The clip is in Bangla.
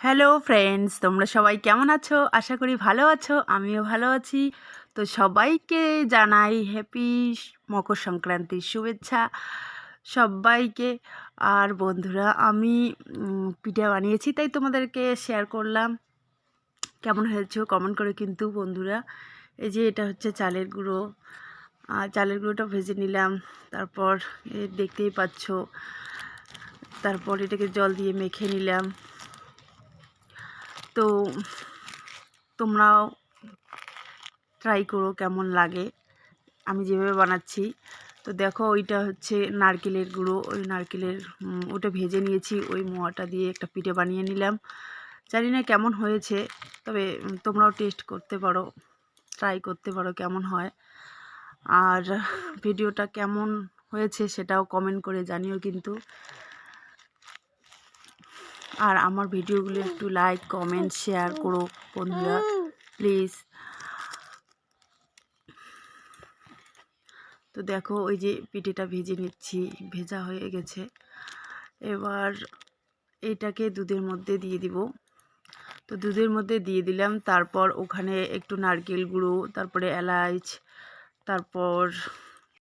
হ্যালো ফ্রেন্ডস, তোমরা সবাই কেমন আছো? আশা করি ভালো আছো, আমিও ভালো আছি। তো সবাইকে জানাই হ্যাপি মকর সংক্রান্তির শুভেচ্ছা। সবাইকে, আর বন্ধুরা, আমি পিঠা বানিয়েছি, তাই তোমাদেরকে শেয়ার করলাম। কেমন হয়েছে কমেন্ট করে কিন্তু বন্ধুরা। এই যে এটা হচ্ছে চালের গুঁড়ো। চালের গুঁড়োটা ভেজে নিলাম। তারপর দেখতেই পাচ্ছ। তারপর এটাকে জল দিয়ে মেখে নিলাম। তো তোমরাও ট্রাই করো কেমন লাগে। আমি যেভাবে বানাচ্ছি, তো দেখো ওইটা হচ্ছে নারকেলের গুঁড়ো, ওই নারকেলের ওটা ভেজে নিয়েছি, ওই মোয়াটা দিয়ে একটা পিঠে বানিয়ে নিলাম। জানি না কেমন হয়েছে, তবে তোমরাও টেস্ট করতে পারো ট্রাই করতে পারো কেমন হয়। আর ভিডিওটা কেমন হয়েছে সেটাও কমেন্ট করে জানিও কিন্তু। আর আমার ভিডিওগুলো একটু লাইক কমেন্ট শেয়ার করো বন্ধুরা প্লিজ তো দেখো, ওই যে পিঠেটা ভেজে নিচ্ছি, ভেজা হয়ে গেছে। এবার এটাকে দুধের মধ্যে দিয়ে দিব। তো দুধের মধ্যে দিয়ে দিলাম, তারপর ওখানে একটু নারকেল গুঁড়ো, তারপরে এলাচ, তারপর